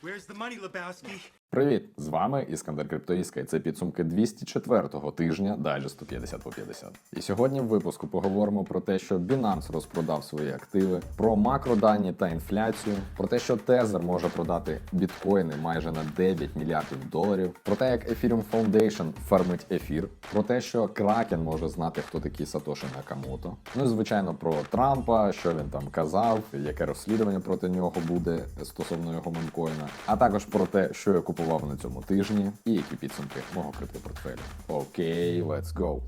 Where's the money, Lebowski? Привіт! З вами Іскандер Криптоїска, і це підсумки 204-го тижня дайджесту 50 по 50. І сьогодні в випуску поговоримо про те, що Binance розпродав свої активи, про макродані та інфляцію, про те, що Тезер може продати біткоїни майже на 9 мільярдів доларів, про те, як Ethereum Foundation фармить ефір, про те, що Кракен може знати, хто такий Сатоші Накамото. Ну і звичайно про Трампа, що він там казав, яке розслідування проти нього буде стосовно його мемкоїна, а також про те, що я купував на цьому тижні, і які підсумки мого криптопортфелю. Окей, let's go!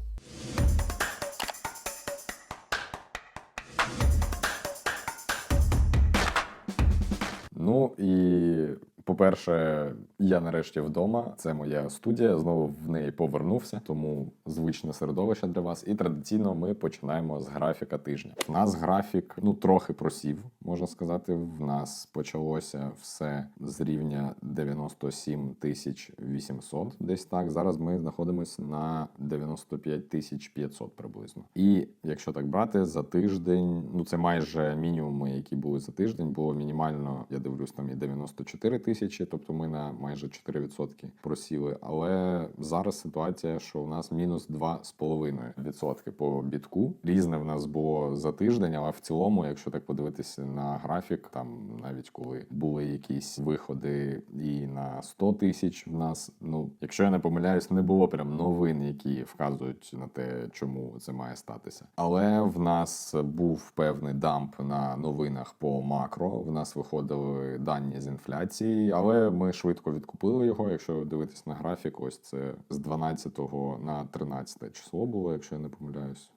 Ну і по-перше, я нарешті вдома. Це моя студія. Знову в неї повернувся, тому звичне середовище для вас. І традиційно ми починаємо з графіка тижня. У нас графік ну трохи просів, можна сказати. В нас почалося все з рівня 97 тисяч 800, десь так. Зараз ми знаходимося на 95 тисяч 500 приблизно. І якщо так брати за тиждень, ну це майже мінімуми, які були за тиждень. Було мінімально, я дивлюсь, там і 94 тисячі, тобто ми на майже 4% просіли. Але зараз ситуація, що у нас мінус 2,5% по бітку. Різне в нас було за тиждень, але в цілому, якщо так подивитися на графік, там навіть коли були якісь виходи і на 100 тисяч в нас, ну якщо я не помиляюсь, не було прям новин, які вказують на те, чому це має статися. Але в нас був певний дамп на новинах по макро. В нас виходили дані з інфляції, але ми швидко відкупили його. Якщо дивитись на графік, ось це з 12 на 13 число було, якщо я не помиляюсь.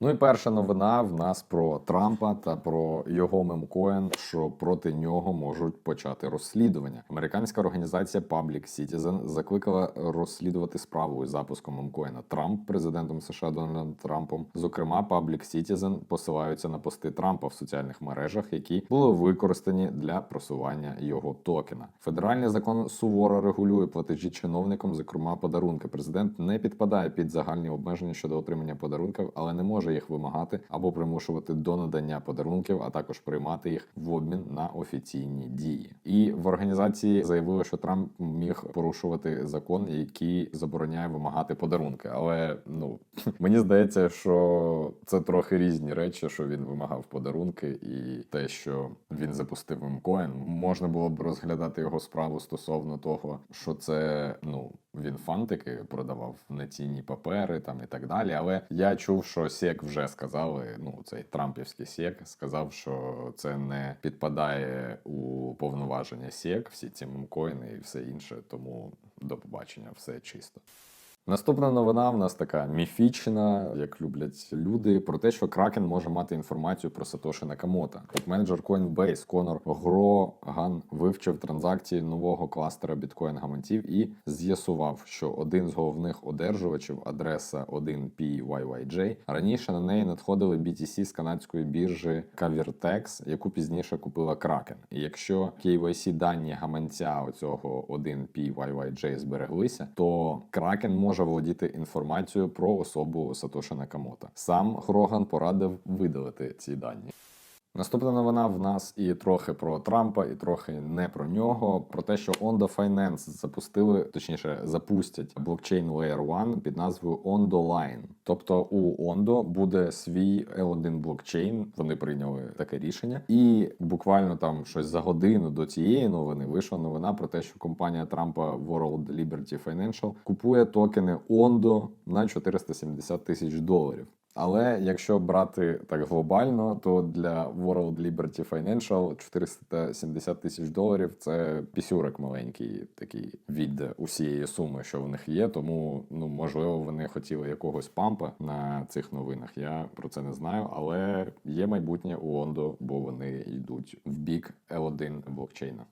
Ну і перша новина в нас про Трампа та про його мемкоін, що проти нього можуть почати розслідування. Американська організація Public Citizen закликала розслідувати справу із запуском мемкоїна Трамп президентом США Дональдом Трампом. Зокрема, Public Citizen посилаються на пости Трампа в соціальних мережах, які були використані для просування його токена. Федеральний закон суворо регулює платежі чиновникам, зокрема подарунки. Президент не підпадає під загальні обмеження щодо отримання подарунків, але не може їх вимагати або примушувати до надання подарунків, а також приймати їх в обмін на офіційні дії. І в організації заявили, що Трамп міг порушувати закон, який забороняє вимагати подарунки. Але ну мені здається, що це трохи різні речі, що він вимагав подарунки, і те, що він запустив МКОін, можна було б розглядати його справу стосовно того, що це ну він фантики продавав на цінні папери там і так далі. Але я чув, що Сек вже сказали. Ну цей Трампівський Сек сказав, що це не підпадає у повноваження Сек, всі ці мемкоїни і все інше. Тому до побачення, все чисто. Наступна новина в нас така міфічна, як люблять люди, про те, що Кракен може мати інформацію про Сатоші Накамото. Топ-менеджер Coinbase Конор Гроган вивчив транзакції нового кластера біткоін гаманців і з'ясував, що один з головних одержувачів, адреса 1PYYJ, раніше на неї надходили BTC з канадської біржі Cavirtex, яку пізніше купила Кракен. І якщо KYC дані гаманця оцього 1PYYJ збереглися, то Кракен може володіти інформацією про особу Сатоші Накамото. Сам Хроган порадив видалити ці дані. Наступна новина в нас і трохи про Трампа, і трохи не про нього. Про те, що Ondo Finance запустили, точніше, запустять блокчейн Layer 1 під назвою Ondo Line. Тобто у Ondo буде свій L1 блокчейн. Вони прийняли таке рішення, і буквально там щось за годину до цієї новини вийшла новина про те, що компанія Трампа World Liberty Financial купує токени Ondo на 470 тисяч доларів. Але якщо брати так глобально, то для World Liberty Financial 470 тисяч доларів це пісюрик маленький, такий від усієї суми, що в них є. Тому ну можливо вони хотіли якогось пампа на цих новинах. Я про це не знаю, але є майбутнє у Ондо, бо вони йдуть в бік L1 блокчейна.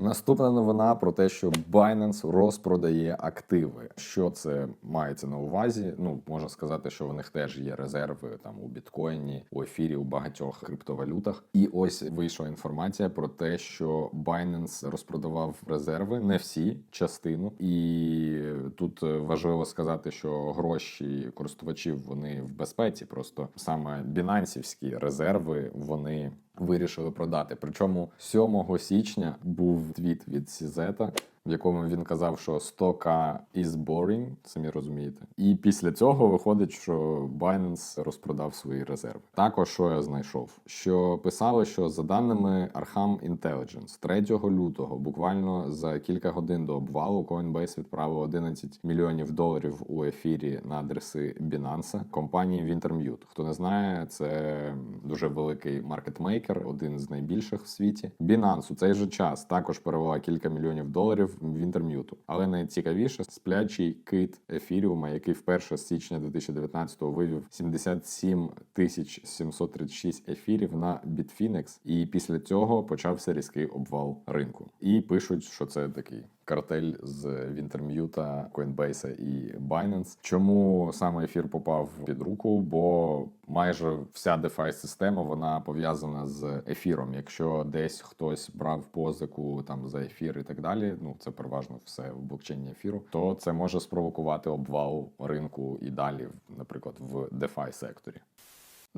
Наступна новина про те, що Binance розпродає активи. Що це мається на увазі? Ну можна сказати, що у них теж є резерви там у біткоїні, у ефірі, у багатьох криптовалютах. І ось вийшла інформація про те, що Binance розпродавав резерви, не всі частину. І тут важливо сказати, що гроші користувачів вони в безпеці. Просто саме бінансівські резерви вони вирішили продати. Причому 7 січня був твіт від Сізета. В якому він казав, що 100к is boring, самі розумієте. І після цього виходить, що Binance розпродав свої резерви. Також що я знайшов, що писали, що за даними Arkham Intelligence, 3 лютого, буквально за кілька годин до обвалу, Coinbase відправив 11 мільйонів доларів у ефірі на адреси Binance компанії Wintermute. Хто не знає, це дуже великий маркетмейкер, один з найбільших в світі. Binance у цей же час також перевела кілька мільйонів доларів Wintermute. Але найцікавіше сплячий кит ефіріума, який вперше з січня 2019-го вивів 77 тисяч 736 ефірів на Bitfinex, і після цього почався різкий обвал ринку. І пишуть, що це такий картель з Wintermute, Coinbase і Binance. Чому саме ефір попав під руку? Бо майже вся DeFi система вона пов'язана з ефіром. Якщо десь хтось брав позику там за ефір і так далі, ну це переважно все в блокчейні ефіру, то це може спровокувати обвал ринку і далі, наприклад, в DeFi секторі.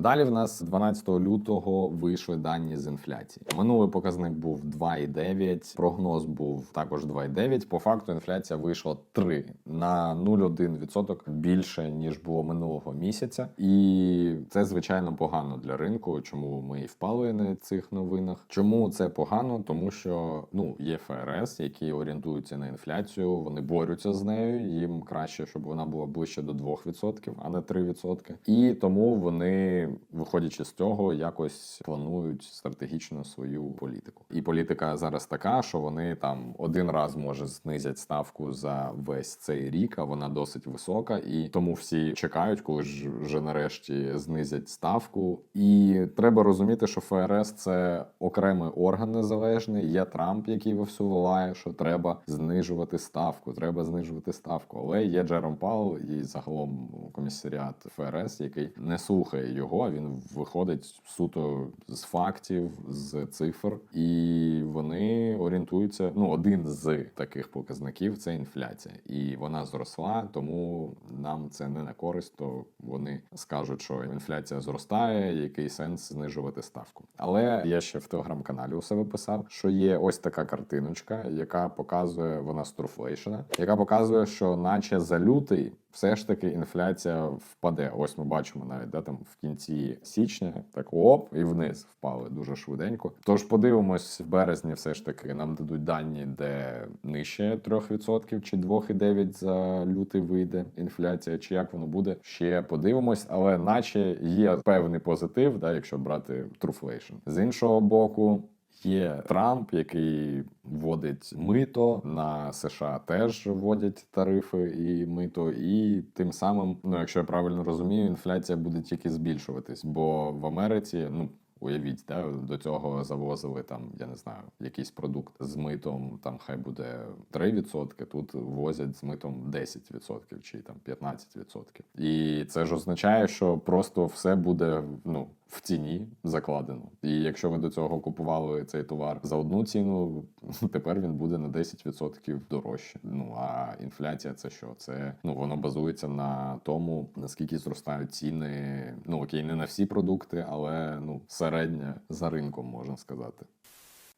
Далі в нас 12 лютого вийшли дані з інфляції. Минулий показник був 2,9, прогноз був також 2,9. По факту інфляція вийшла 3 на 0,1% більше ніж було минулого місяця, і це звичайно погано для ринку. Чому ми і впали на цих новинах? Чому це погано? Тому що ну є ФРС, які орієнтуються на інфляцію, вони борються з нею. Їм краще, щоб вона була ближче до 2%, а не 3%. І тому вони виходячи з цього, якось планують стратегічно свою політику. І політика зараз така, що вони там один раз може знизять ставку за весь цей рік, а вона досить висока, і тому всі чекають, коли ж вже нарешті знизять ставку. І треба розуміти, що ФРС це окремий орган незалежний. Є Трамп, який вовсю волає, що треба знижувати ставку. Треба знижувати ставку. Але є Джером Паул і загалом комісаріат ФРС, який не слухає його. А Він виходить суто з фактів, з цифр, і вони орієнтуються. Ну, один з таких показників це інфляція, і вона зросла, тому нам це не на користь. То вони скажуть, що інфляція зростає, який сенс знижувати ставку. Але я ще в телеграм-каналі у себе писав, що є ось така картиночка, яка показує вона Trueflation, яка показує, що наче за лютий. Все ж таки інфляція впаде. Ось ми бачимо навіть де там в кінці січня, так оп, і вниз впали дуже швиденько. Тож подивимось в березні, все ж таки нам дадуть дані, де нижче 3% чи 2,9% за лютий вийде інфляція, чи як воно буде. Ще подивимось, але наче є певний позитив, да, якщо брати Trueflation. З іншого боку. Є Трамп, який вводить мито на США, теж вводять тарифи і мито, і тим самим, ну якщо я правильно розумію, інфляція буде тільки збільшуватись, бо в Америці, ну. Уявіть, да, до цього завозили там, я не знаю, якийсь продукт з митом, там хай буде 3%, тут возять з митом 10% чи там 15%. І це ж означає, що просто все буде ну, в ціні закладено. І якщо ви до цього купували цей товар за одну ціну, тепер він буде на 10% дорожче. Ну а інфляція це що? Це ну воно базується на тому, наскільки зростають ціни. Ну окей, не на всі продукти, але ну середня за ринком можна сказати.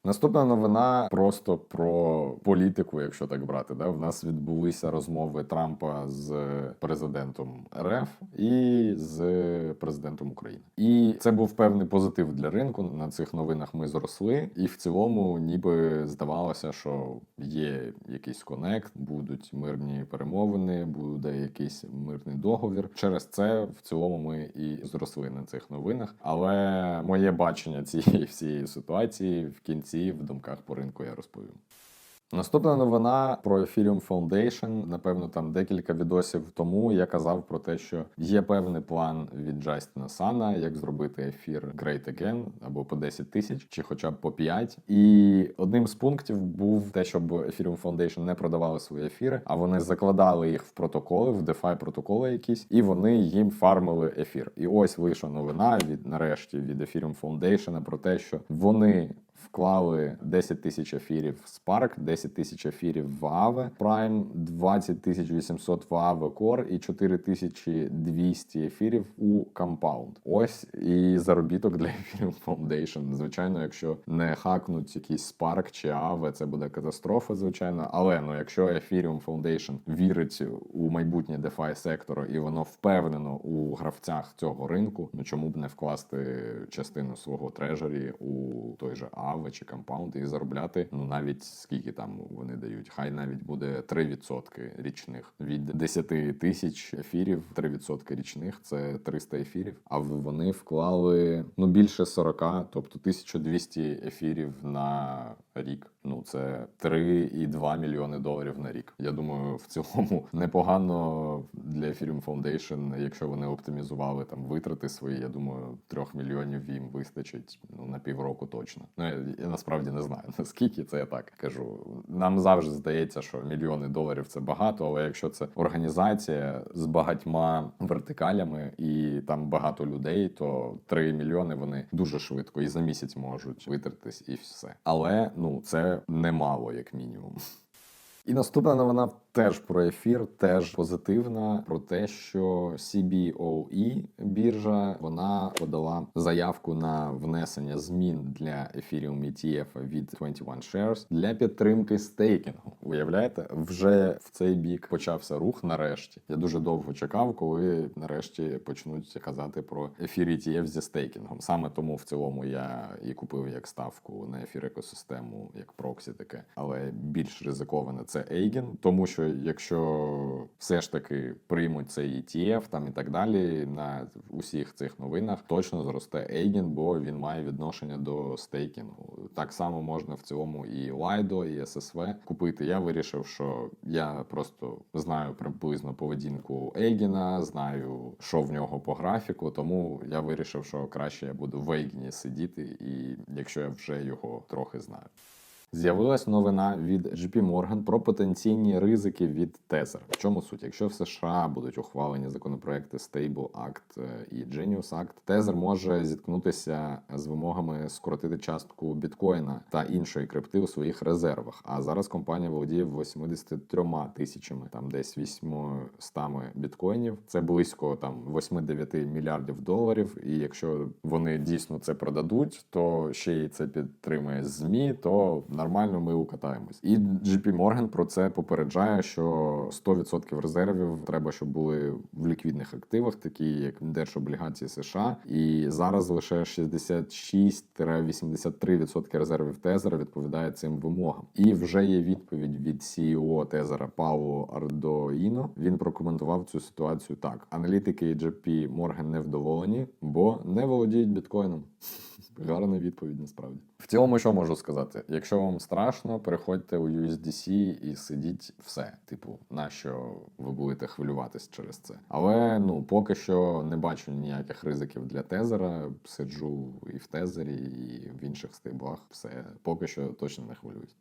Наступна новина просто про політику, якщо так брати. Да? В нас відбулися розмови Трампа з президентом РФ і з президентом України. І це був певний позитив для ринку. На цих новинах ми зросли, і в цілому, ніби здавалося, що є якийсь конект, будуть мирні перемовини, буде якийсь мирний договір. Через це в цілому ми і зросли на цих новинах. Але моє бачення цієї всієї ситуації в кінці в думках по ринку я розповім. Наступна новина про Ethereum Foundation. Напевно, там декілька відосів тому я казав про те, що є певний план від Джастіна Сана, як зробити ефір Great Again або по 10 тисяч, чи хоча б по 5. І одним з пунктів був те, щоб Ethereum Foundation не продавали свої ефіри, а вони закладали їх в протоколи, в DeFi протоколи якісь, і вони їм фармили ефір. І ось вийшла новина від нарешті від Ethereum Foundation про те, що вони вклали 10 тисяч ефірів в Spark, 10 тисяч ефірів в Aave Prime, 20 тисяч 800 в Aave Core і 4200 ефірів у Compound. Ось і заробіток для ефірів Foundation. Звичайно, якщо не хакнуть якийсь Spark чи Aave, це буде катастрофа, звичайно. Але ну, якщо Ethereum Foundation вірить у майбутнє DeFi сектору і воно впевнено у гравцях цього ринку, ну чому б не вкласти частину свого трежері у той же Aave чи компаунди і заробляти ну навіть скільки там вони дають, хай навіть буде 3% річних від 10 тисяч ефірів, 3% річних це 300 ефірів. А вони вклали ну більше 40, тобто 1200 ефірів на рік. Ну це 3,2 мільйони доларів на рік. Я думаю, в цілому непогано для Ethereum Foundation, якщо вони оптимізували там витрати свої. Я думаю, трьох мільйонів їм вистачить ну на півроку точно. Ну я, я насправді не знаю наскільки це я так кажу. Нам завжди здається, що мільйони доларів це багато, але якщо це організація з багатьма вертикалями і там багато людей, то 3 мільйони вони дуже швидко і за місяць можуть витратитись, і все. Але ну це немало, як мінімум. І наступна новина теж про ефір, теж позитивна про те, що CBOE біржа вона подала заявку на внесення змін для Ethereum ETF від 21 Shares для підтримки стейкінгу. Уявляєте, вже в цей бік почався рух. Нарешті я дуже довго чекав, коли нарешті почнуть казати про ефір ETF зі стейкінгом. Саме тому в цілому я і купив як ставку на ефір екосистему, як проксі таке, але більш ризиковане це Eigen, тому що якщо все ж таки приймуть цей ETF там і так далі, на усіх цих новинах точно зросте Eigen, бо він має відношення до стейкінгу. Так само можна в цілому і Lido, і SSV купити. Я вирішив, що я просто знаю приблизно поведінку Ейгіна, знаю, що в нього по графіку, тому я вирішив, що краще я буду в Ейгіні сидіти, і якщо я вже його трохи знаю. З'явилась новина від JP Morgan про потенційні ризики від Tether. В чому суть? Якщо в США будуть ухвалені законопроекти Stable Act е, і Genius Act, Tether може зіткнутися з вимогами скоротити частку біткоїна та іншої крипти у своїх резервах. А зараз компанія володіє 83 тисячами, там десь 800 біткоїнів. Це близько там 8-9 мільярдів доларів. І якщо вони дійсно це продадуть, то ще й це підтримує змі, то нормально ми укатаємось. І JP Morgan про це попереджає, що 100% резервів треба, щоб були в ліквідних активах, такі як держоблігації США. І зараз лише 66-83% резервів Тезера відповідає цим вимогам. І вже є відповідь від CEO Тезера Пауло Ардоїно. Він прокоментував цю ситуацію так: аналітики JP Morgan не вдоволені, бо не володіють біткоїном. Гарна відповідь насправді. В цілому, що можу сказати? Якщо вам страшно, переходьте у USDC і сидіть все. Типу, на що ви будете хвилюватись через це. Але ну поки що не бачу ніяких ризиків для тезера. Сиджу і в тезері, і в інших стейблах. Все поки що точно не хвилююсь.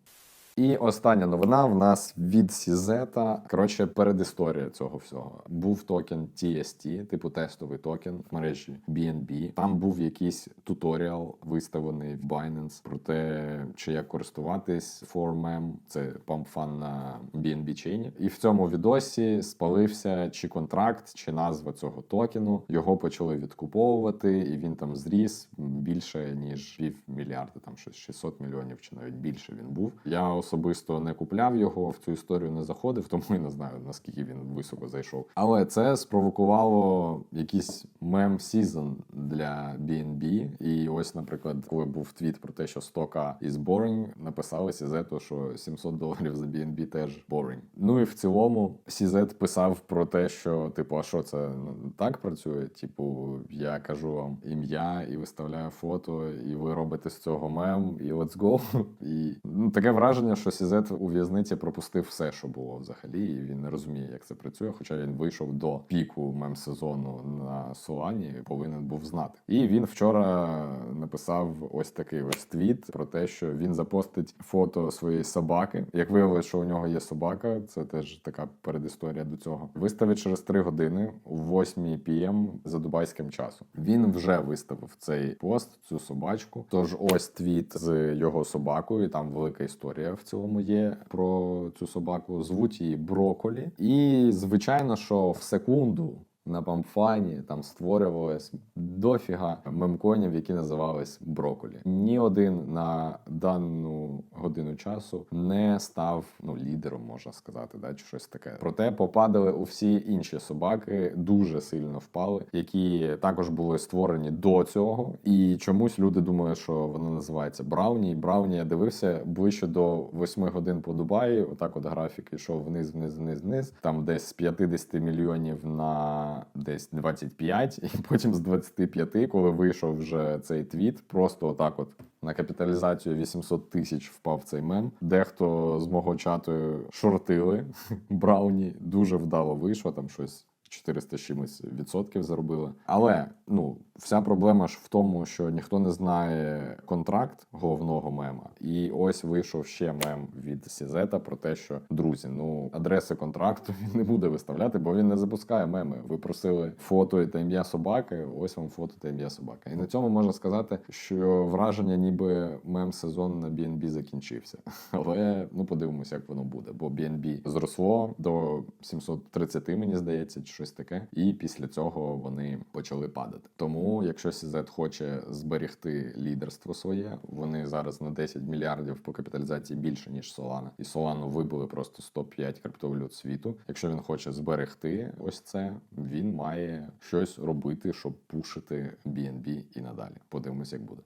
І остання новина в нас від Сізета. Коротше, передісторія цього всього. Був токен TST, типу тестовий токен в мережі BNB. Там був якийсь туторіал виставлений в Binance про те, чи як користуватись 4mem, це пампфан на BNB чейні. І в цьому відосі спалився чи контракт, чи назва цього токену. Його почали відкуповувати, і він там зріс більше ніж пів мільярда, там щось 600 мільйонів чи навіть більше він був. Я особисто не купляв його, в цю історію не заходив, тому і не знаю наскільки він високо зайшов. Але це спровокувало якийсь мем сізон для BNB. І ось, наприклад, коли був твіт про те, що стока is boring, написали Сізету, що 700 доларів за BNB теж boring. Ну і в цілому Сізет писав про те, що типу, а що це ну, так працює? Типу, я кажу вам ім'я і виставляю фото, і ви робите з цього мем, і let's go. І ну, таке враження, що Сізет у в'язниці пропустив все, що було взагалі, і він не розуміє, як це працює. Хоча він вийшов до піку мем-сезону на Солані, повинен був знати. І він вчора написав ось такий ось твіт про те, що він запостить фото своєї собаки. Як виявилось, що у нього є собака, це теж така передісторія до цього. Виставить через 3 години о 8 пм за дубайським часом. Він вже виставив цей пост, цю собачку. Тож ось твіт з його собакою. Там велика історія в цілому є про цю собаку. Звуть її Броколі. І звичайно, що в секунду. На памфані там створювалось дофіга мемконів, які називались броколі. Ні один на дану годину часу не став ну лідером, можна сказати, да, чи щось таке. Проте попадали у всі інші собаки, дуже сильно впали, які також були створені до цього. І чомусь люди думають, що вона називається Брауні. Брауні я дивився ближче до 8 годин по Дубаї. Отак, от графік ішов вниз, вниз, вниз, вниз. Там десь з 50 мільйонів на десь 25, і потім з 25, коли вийшов вже цей твіт, просто отак, от на капіталізацію 800 тисяч впав цей мем. Дехто з мого чату шортили Брауні, дуже вдало вийшло там щось. 400 з чимось відсотків заробили. Але ну вся проблема ж в тому, що ніхто не знає контракт головного мема. І ось вийшов ще мем від Сізета про те, що друзі, ну адреси контракту він не буде виставляти, бо він не запускає меми. Ви просили фото та ім'я собаки. Ось вам фото та ім'я собаки. І на цьому можна сказати, що враження, ніби мем сезон на BNB закінчився. Але ну подивимося, як воно буде. Бо BNB зросло до 730, мені здається, чи щось таке. І після цього вони почали падати. Тому, якщо CZ хоче зберегти лідерство своє, вони зараз на 10 мільярдів по капіталізації більше ніж Solana. І Solana вибили просто 105 криптовалют світу. Якщо він хоче зберегти ось це, він має щось робити, щоб пушити BNB і надалі. Подивимось, як буде.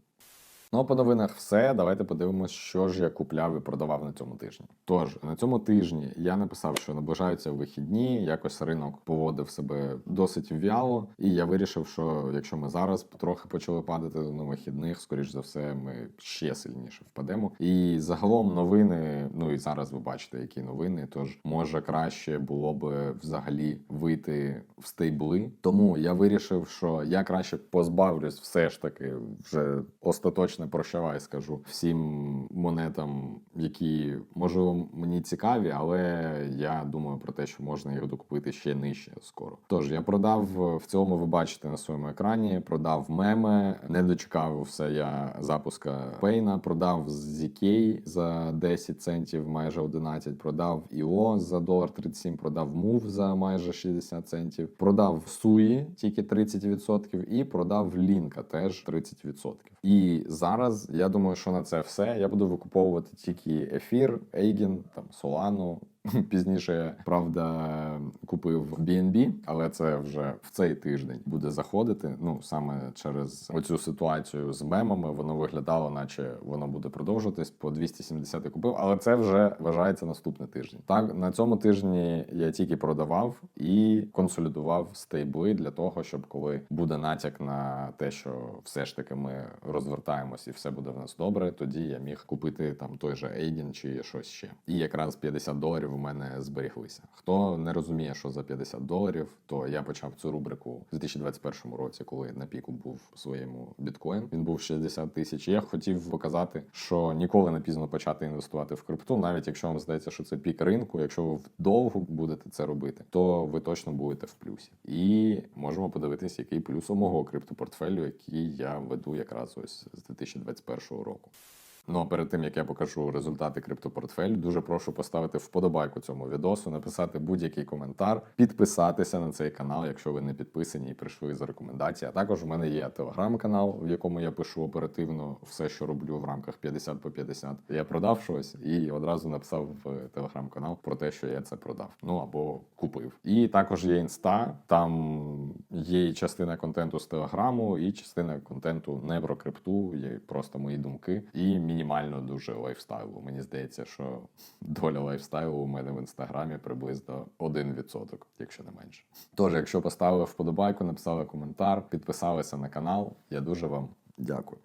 Ну, по новинах все. Давайте подивимось, що ж я купляв і продавав на цьому тижні. Тож на цьому тижні я написав, що наближаються вихідні. Якось ринок поводив себе досить вяло, і я вирішив, що якщо ми зараз трохи почали падати на вихідних, скоріш за все, ми ще сильніше впадемо. І загалом новини, ну і зараз ви бачите, які новини. Тож може краще було би взагалі вийти в стейбли. Тому я вирішив, що я краще позбавлюсь все ж таки вже остаточно прощавай, скажу всім монетам, які можливо мені цікаві, але я думаю про те, що можна їх докупити ще нижче скоро. Тож я продав в цьому. Ви бачите на своєму екрані. Продав меми, не дочекався я запуска Пейна. Продав ZK за 10 центів, майже 11, Продав IO за долар 37, продав Move за майже 60 центів. Продав Суї тільки 30% і продав Лінка теж 30%. І зараз я думаю, що на це все я буду викуповувати тільки ефір, Ейгін, там Солану. Пізніше, правда, купив BNB, але це вже в цей тиждень буде заходити. Ну саме через оцю ситуацію з мемами воно виглядало, наче воно буде продовжуватись. По 270 я купив, але це вже вважається наступний тиждень. Так на цьому тижні я тільки продавав і консолідував стейбли для того, щоб коли буде натяк на те, що все ж таки ми розвертаємось і все буде в нас добре, тоді я міг купити там той же Ейген чи щось ще. І якраз 50 доларів у мене зберіглися. Хто не розуміє, що за 50 доларів, то я почав цю рубрику в 2021 році, коли на піку був у своєму біткоін. Він був 60 тисяч. Я хотів показати, що ніколи не пізно почати інвестувати в крипту, навіть якщо вам здається, що це пік ринку. Якщо ви вдовго будете це робити, то ви точно будете в плюсі. І можемо подивитись, який плюс у мого криптопортфелю, який я веду якраз ось з 2021 року. Ну а перед тим як я покажу результати криптопортфелю, дуже прошу поставити вподобайку цьому відосу, написати будь-який коментар, підписатися на цей канал, якщо ви не підписані і прийшли за рекомендації. А також у мене є телеграм-канал, в якому я пишу оперативно все, що роблю в рамках 50 по 50. Я продав щось і одразу написав в телеграм-канал про те, що я це продав. Ну або купив. І також є інста. Там є і частина контенту з телеграму, і частина контенту не про крипту, є просто мої думки і мінімально дуже лайфстайлу. Мені здається, що доля лайфстайлу у мене в інстаграмі приблизно 1%, якщо не менше. Тож, якщо поставили вподобайку, написали коментар, підписалися на канал, я дуже вам дякую.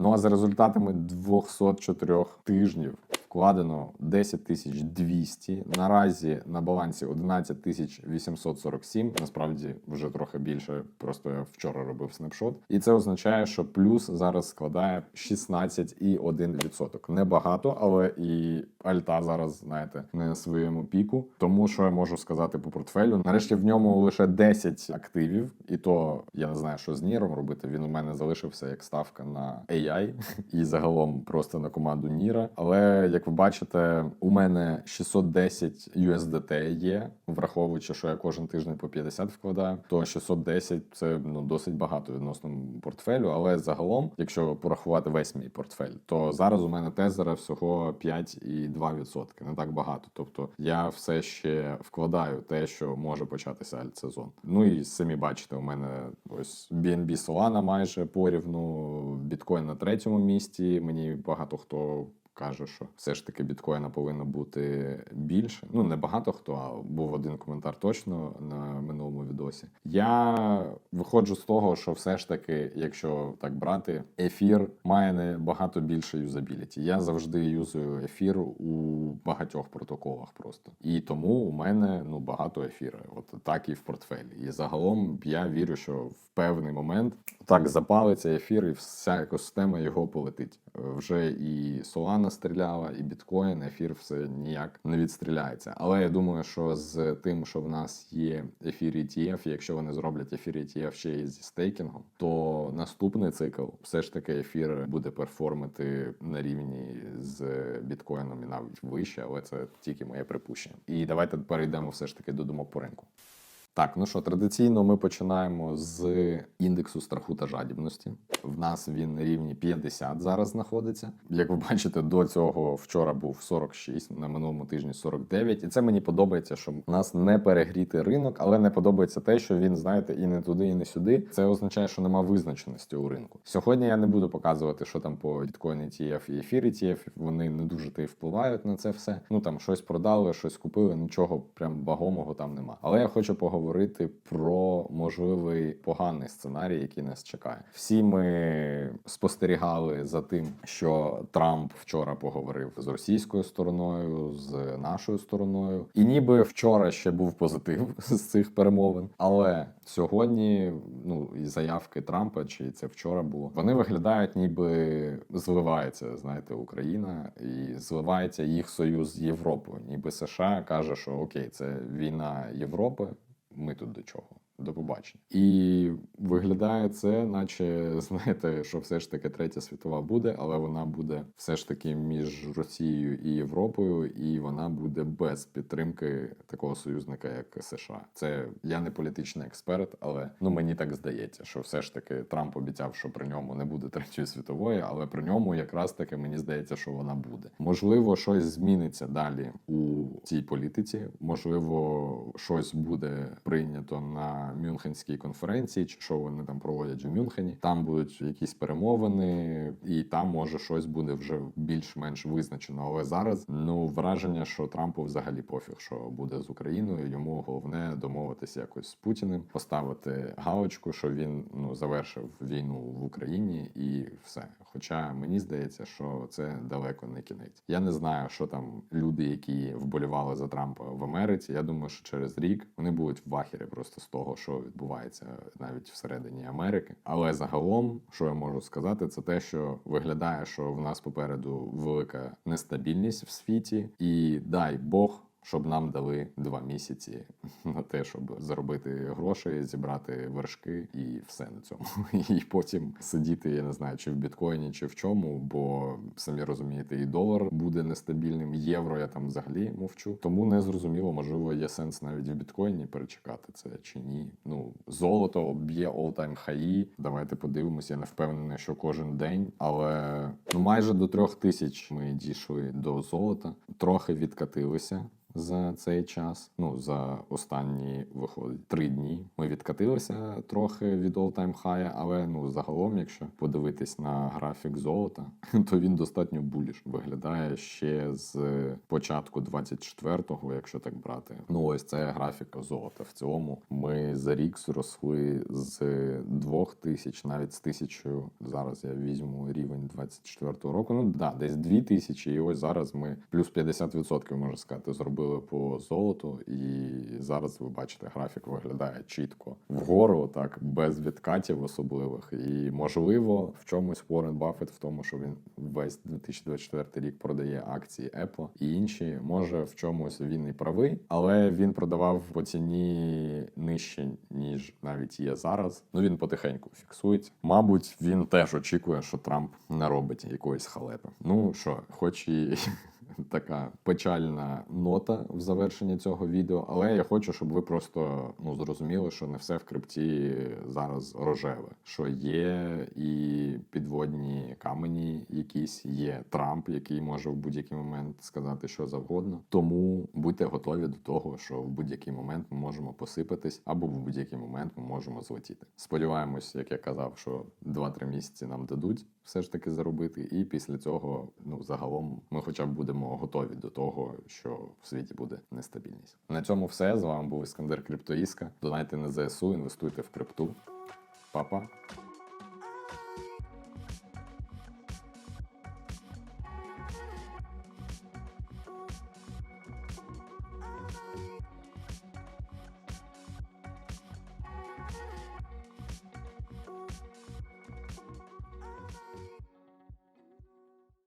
Ну а за результатами 204 тижнів вкладено 10 тисяч 200. Наразі на балансі 11 тисяч 847. Насправді вже трохи більше. Просто я вчора робив снапшот. І це означає, що плюс зараз складає 16,1%. Небагато, але і альта зараз, знаєте, не на своєму піку. Тому що я можу сказати по портфелю. Нарешті в ньому лише 10 активів, і то я не знаю, що з Ніром робити. Він у мене залишився як ставка на AI і загалом просто на команду Ніра. Але як ви бачите, у мене 610 USDT є, враховуючи, що я кожен тиждень по 50 вкладаю, то 610 це ну досить багато відносно портфелю. Але загалом, якщо порахувати весь мій портфель, то зараз у мене тезера всього 5,2%. Не так багато. Тобто я все ще вкладаю те, що може початися альтсезон. Ну і самі бачите, у мене ось BNB Solana майже порівну, біткоін на третьому місці. Мені багато хто. Каже, що все ж таки біткоїна повинно бути більше. Ну не багато хто, а був один коментар точно на минулому відосі. Я виходжу з того, що все ж таки, якщо так брати, ефір має набагато більше юзабіліті. Я завжди юзую ефір у багатьох протоколах просто. І тому у мене ну багато ефіру. От так і в портфелі. І загалом я вірю, що в певний момент так запалиться ефір, і вся екосистема його полетить. Вже і Solana стріляла, і біткоін, ефір все ніяк не відстріляється. Але я думаю, що з тим, що в нас є ефір ETF, якщо вони зроблять ефір ETF ще й зі стейкінгом, то наступний цикл все ж таки ефір буде перформити на рівні з біткоїном і навіть вище, але це тільки моє припущення. І давайте перейдемо все ж таки до думок по ринку. Так, ну що, традиційно ми починаємо з індексу страху та жадібності. В нас він на рівні 50 зараз знаходиться. Як ви бачите, до цього вчора був 46, на минулому тижні 49. І це мені подобається, що у нас не перегрітий ринок, але не подобається те, що він, знаєте, і не туди, і не сюди. Це означає, що нема визначеності у ринку. Сьогодні я не буду показувати, що там по біткоін ETF і ефір ETF. Вони не дуже й впливають на це все. Ну там щось продали, щось купили, нічого прям багомого там нема. Але я хочу поговорити про можливий поганий сценарій, який нас чекає. Всі ми спостерігали за тим, що Трамп вчора поговорив з російською стороною, з нашою стороною, і ніби вчора ще був позитив з цих перемовин. Але сьогодні, ну і заявки Трампа, чи це вчора було, вони виглядають, ніби зливається, знаєте, Україна і зливається їх союз з Європою. Ніби США каже, що окей, це війна Європи. Ми тут до чого? До побачення. І виглядає це, наче знаєте, що все ж таки третя світова буде, але вона буде все ж таки між Росією і Європою, і вона буде без підтримки такого союзника, як США. Це я не політичний експерт, але ну мені так здається, що все ж таки Трамп обіцяв, що при ньому не буде третьої світової, але при ньому якраз таки мені здається, що вона буде. Можливо, щось зміниться далі у цій політиці. Можливо, щось буде прийнято на Мюнхенській конференції, чи що вони там проводять в Мюнхені. Там будуть якісь перемовини, і там може щось буде вже більш-менш визначено. Але зараз ну враження, що Трампу взагалі пофіг, що буде з Україною. Йому головне домовитися якось з Путіним, поставити галочку, що він ну завершив війну в Україні, і все. Хоча мені здається, що це далеко не кінець. Я не знаю, що там люди, які вболівали за Трампа в Америці. Я думаю, що через рік вони будуть в вахері просто з того, що відбувається навіть всередині Америки. Але загалом, що я можу сказати, це те, що виглядає, що в нас попереду велика нестабільність в світі, і дай Бог. Щоб нам дали два місяці на те, щоб заробити гроші, зібрати вершки і все на цьому. І потім сидіти, я не знаю, чи в біткоїні, чи в чому, бо самі розумієте, і долар буде нестабільним, євро я там взагалі мовчу. Тому не зрозуміло, можливо, є сенс навіть в біткоїні перечекати це чи ні. Ну, золото б'є all-time хаї. Давайте подивимося. Я не впевнений, що кожен день, але ну майже до трьох тисяч ми дійшли до золота, трохи відкатилися. За цей час. Ну за останні виходить три дні. Ми відкатилися трохи від all-time high, але ну загалом, якщо подивитись на графік золота, то він достатньо буліш виглядає ще з початку 24-го, якщо так брати. Ну ось це графік золота. В цілому ми за рік зросли з 2000, навіть з 1000, Зараз я візьму рівень 24-го року. Ну да, десь 2000, і ось зараз ми плюс 50%, можна сказати, зробили по золоту. І зараз ви бачите, графік виглядає чітко вгору, так без відкатів особливих. І можливо, в чомусь Уоррен Баффет в тому, що він весь 2024 рік продає акції Apple і інші, може в чомусь він і правий, але він продавав по ціні нижче, ніж навіть є зараз. Ну він потихеньку фіксується. Мабуть, він теж очікує, що Трамп не робить якоїсь халепи. Ну що, хоч і така печальна нота в завершенні цього відео, але я хочу, щоб ви просто ну зрозуміли, що не все в крипті зараз рожеве. Що є і підводні камені, якісь є Трамп, який може в будь-який момент сказати що завгодно. Тому будьте готові до того, що в будь-який момент ми можемо посипатись, або в будь-який момент ми можемо злетіти. Сподіваємось, як я казав, що 2-3 місяці нам дадуть все ж таки заробити, і після цього, ну загалом, ми хоча б будемо готові до того, що в світі буде нестабільність. На цьому все з вами був Іскандер Криптоїска. Донайте на ЗСУ, інвестуйте в крипту. Па-па.